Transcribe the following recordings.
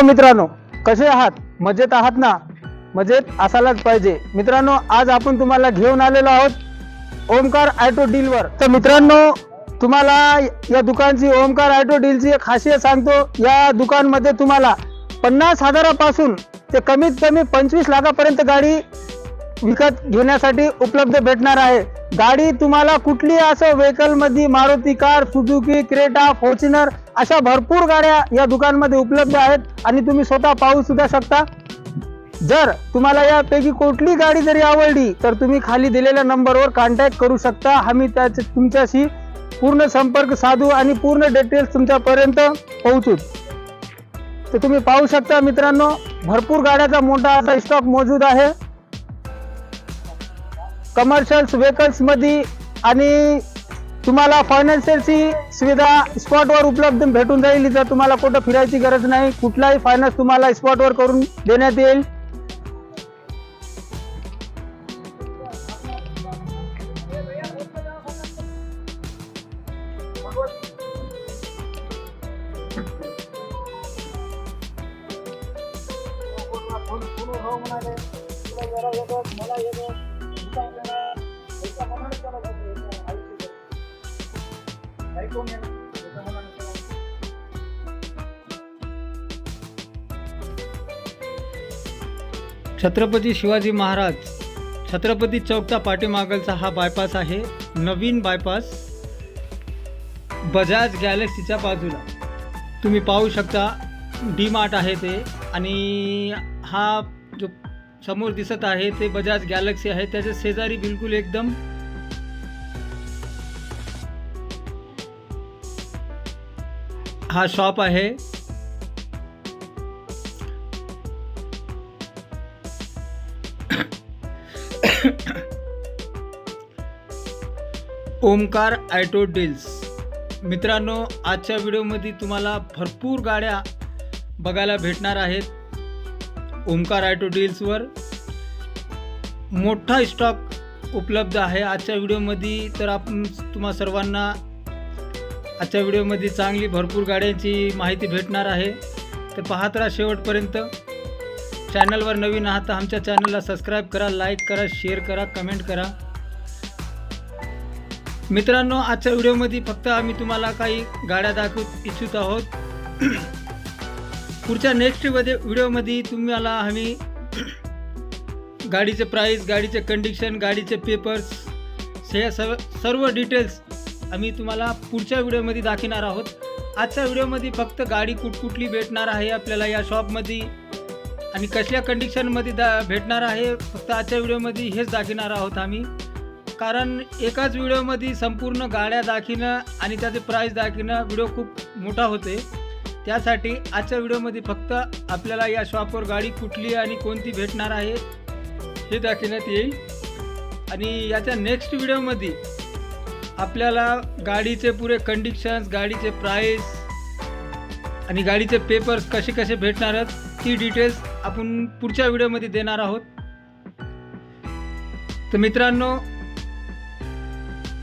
Hello मित्रांनो कसे आहात? मजेत आहात ना? मजेत असायलाच पाहिजे. मित्रांनो आज आपण तुम्हाला घेऊन आलेलो आहोत ओमकार ॲटो डीलवर. तर मित्रांनो तुम्हाला या दुकानची ओमकार ॲटो डीलची एक खासियत सांगतो. या दुकानमध्ये तुम्हाला पन्नास हजारापासून ते कमीत कमी पंचवीस लाखापर्यंत गाडी विकत घेण्यासाठी उपलब्ध भेटणार आहे. गाडी तुम्हाला कुठली असं व्हेकलमध्ये Maruti car Suzuki Creta Fortuner अशा भरपूर गाड्या या दुकानमध्ये उपलब्ध आहेत आणि तुम्ही स्वतः पाहू सुद्धा शकता. जर तुम्हाला यापैकी कुठली गाडी जरी आवडली तर तुम्ही खाली दिलेल्या नंबरवर कॉन्टॅक्ट करू शकता. आम्ही त्याचे तुमच्याशी पूर्ण संपर्क साधू आणि पूर्ण डिटेल्स तुमच्यापर्यंत पोहोचू. तर तुम्ही पाहू शकता मित्रांनो भरपूर गाड्याचा मोठा असा स्टॉक मौजूद आहे. कमर्शियल व्हेकल्समध्ये आणि तुम्हाला फायनान्शियलची सुविधा स्पॉटवर उपलब्ध भेटून जाईल इथं तुम्हाला कुठं फिरायची गरज नाही. कुठलाही फायनान्स तुम्हाला स्पॉटवर करून देण्यात येईल. छत्रपती शिवाजी महाराज छत्रपती चौकचा पाठीमागलचा हा बायपास आहे. नवीन बायपास बजाज गॅलेक्सीच्या बाजूला. तुम्ही पाहू शकता डी मार्ट आहे ते आणि हा जो समोर दिसत आहे ते बजाज गॅलेक्सी आहे. त्याच्या शेजारी बिलकुल एकदम हा शॉप आहे. Omkar auto deals. मित्रांनो आजच्या व्हिडिओमध्ये तुम्हाला भरपूर गाड्या बघायला भेटणार आहेत. ओमकार ॲटो डील्सवर मोठा स्टॉक उपलब्ध आहे. आजच्या व्हिडिओमध्ये तर आपण तुम्हा सर्वांना आजच्या व्हिडिओमध्ये चांगली भरपूर गाड्यांची माहिती भेटणार आहे. तर पाहत राहा शेवटपर्यंत. चॅनलवर नवीन आहात तर आमच्या चॅनलला सबस्क्राईब करा लाईक करा शेअर करा कमेंट करा. मित्रांनो आजच्या व्हिडिओमध्ये फक्त आम्ही तुम्हाला काही गाड्या दाखवू इच्छित आहोत. पुढच्या नेक्स्टमध्ये व्हिडिओमध्ये तुम्हाला आम्ही गाडीचे प्राईस गाडीचे कंडिशन गाडीचे पेपर्स हे सर्व सर्व डिटेल्स आम्ही तुम्हाला पुढच्या व्हिडिओमध्ये दाखवणार आहोत. आजच्या व्हिडिओमध्ये फक्त गाडी कुठकुठली भेटणार आहे आपल्याला या शॉपमध्ये. आणि कसल्या कंडिशनमध्ये दा भेटणार आहे फक्त आजच्या व्हिडिओमध्ये हेच दाखवणार आहोत आम्ही. कारण एकाच व्हिडिओमध्ये संपूर्ण गाड्या दाखिणं आणि त्याचे प्राईस दाखिणं व्हिडिओ खूप मोठा होते त्यासाठी आजच्या व्हिडिओमध्ये फक्त आपल्याला या शॉपवर गाडी कुठली आणि कोणती भेटणार आहे हे दाखवण्यात येईल. आणि याच्या नेक्स्ट व्हिडिओमध्ये आपल्याला गाडीचे पुरे कंडिशन्स गाडीचे प्राईस आणि गाडीचे पेपर्स कसे कसे भेटणार आहेत ती डिटेल्स आपण पुढच्या व्हिडिओमध्ये देणार आहोत. तर मित्रांनो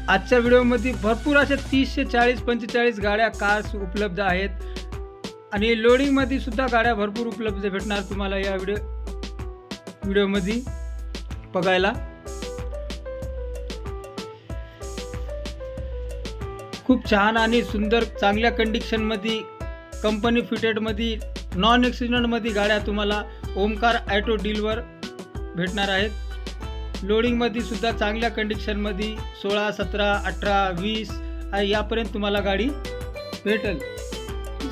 आजच्या व्हिडिओमध्ये भरपूर अशा तीसशे चाळीस पंचेचाळीस गाड्या कार्स उपलब्ध आहेत. आणि लोडिंगमध्ये सुद्धा गाड्या भरपूर उपलब्ध भेटणार तुम्हाला या व्हिडिओ व्हिडिओमध्ये बघायला. खूप छान आणि सुंदर चांगल्या कंडिशनमध्ये कंपनी फिटेडमध्ये नॉन ॲक्सिडेंटमध्ये गाड्या तुम्हाला ओमकार ॲटो डीलवर भेटणार आहेत. लोडिंगमध्ये सुद्धा चांगल्या कंडिशनमध्ये सोळा सतरा अठरा वीस यापर्यंत तुम्हाला गाडी भेटेल.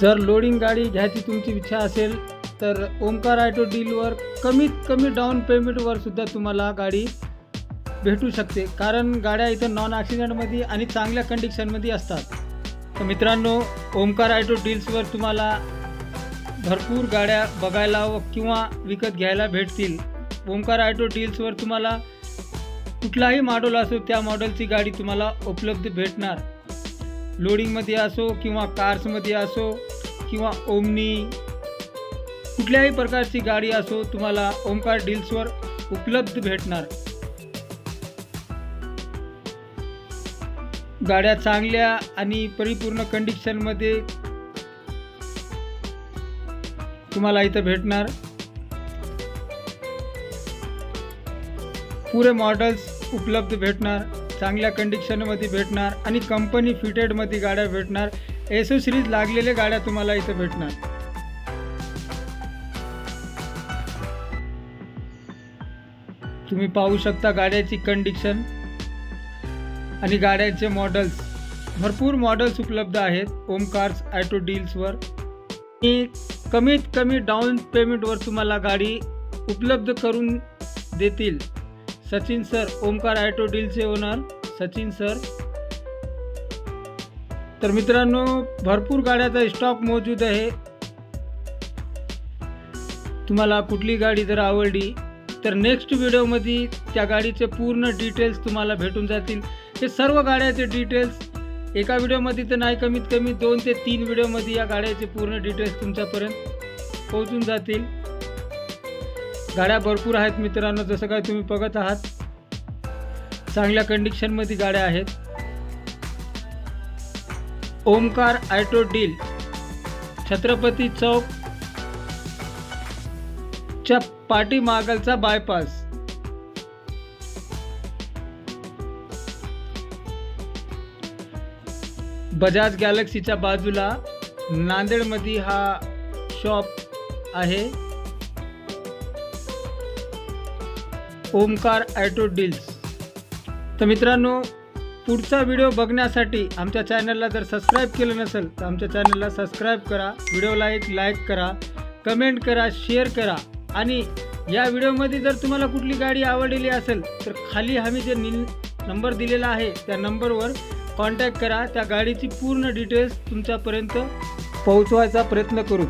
जर लोडिंग गाडी घ्यायची तुमची इच्छा असेल तर ओमकार ॲटो डीलवर कमीत कमी डाऊन पेमेंटवर सुद्धा तुम्हाला गाडी भेटू शकते कारण गाड्या इथं नॉन ॲक्सिडेंटमध्ये आणि चांगल्या कंडिशनमध्ये असतात. तर मित्रांनो ओमकार आयटो डील्सवर तुम्हाला भरपूर गाड्या बघायला व किंवा विकत घ्यायला भेटतील. ओमकार आयटो डील्सवर तुम्हाला कुठलाही मॉडेल असो त्या मॉडेलची गाडी तुम्हाला उपलब्ध भेटणार. लोडिंगमध्ये असो किंवा कार्समध्ये असो किंवा ओमनी कुठल्याही प्रकारची गाडी असो तुम्हाला ओमकार डील्सवर उपलब्ध भेटणार. गाड्या चांगल्या आणि परिपूर्ण कंडिशनमध्ये तुम्हाला इथं भेटणार. पुरे मॉडेल्स उपलब्ध भेटणार चांगल्या कंडिशनमध्ये भेटणार आणि कंपनी फिटेडमध्ये गाड्या भेटणार. एसेसरीज लागलेल्या गाड्या तुम्हाला इथं भेटणार. तुम्ही पाहू शकता गाड्याची कंडिशन आणि गाड्यांचे मॉडेल्स भरपूर मॉडेल्स उपलब्ध आहेत. ओमकार्स ॲटो डील्सवर आणि कमीत कमी डाऊन पेमेंटवर तुम्हाला गाडी उपलब्ध करून देतील. सचिन सर ओमकार ॲटो डीलचे ओनर सचिन सर तर मित्रांनो भरपूर गाड्याचा स्टॉक मौजूद आहे. तुम्हाला कुठली गाडी जर आवडली तर नेक्स्ट व्हिडिओमध्ये त्या गाडीचे पूर्ण डिटेल्स तुम्हाला भेटून जातील. हे सर्व गाड्याचे डिटेल्स एका व्हिडिओमध्ये तर नाही कमीत कमी दोन ते तीन व्हिडिओमध्ये या गाड्याचे पूर्ण डिटेल्स तुमच्यापर्यंत पोहोचून जातील. गाड्या भरपूर आहेत मित्रांनो जसं काय तुम्ही बघत आहात. चांगल्या कंडिशनमध्ये गाड्या आहेत. ओमकार ॲटो डील छत्रपती चौक च्या पाठीमागलचा बायपास बजाज गॅलेक्सीच्या बाजूला नांदेडमध्ये हा शॉप आहे. Omkar auto deals. तर मित्रांनो पुढचा व्हिडिओ बघण्यासाठी आमच्या चॅनलला जर सबस्क्राईब केलं नसेल तर आमच्या चॅनलला सबस्क्राईब करा व्हिडिओला एक लाईक करा कमेंट करा शेअर करा आणि या व्हिडिओमध्ये जर तुम्हाला कुठली गाडी आवडलेली असेल तर खाली आम्ही जे निल नंबर दिलेला आहे त्या नंबरवर कॉन्टॅक्ट करा त्या गाडीची पूर्ण डिटेल्स तुमच्यापर्यंत पोहोचवायचा प्रयत्न करू.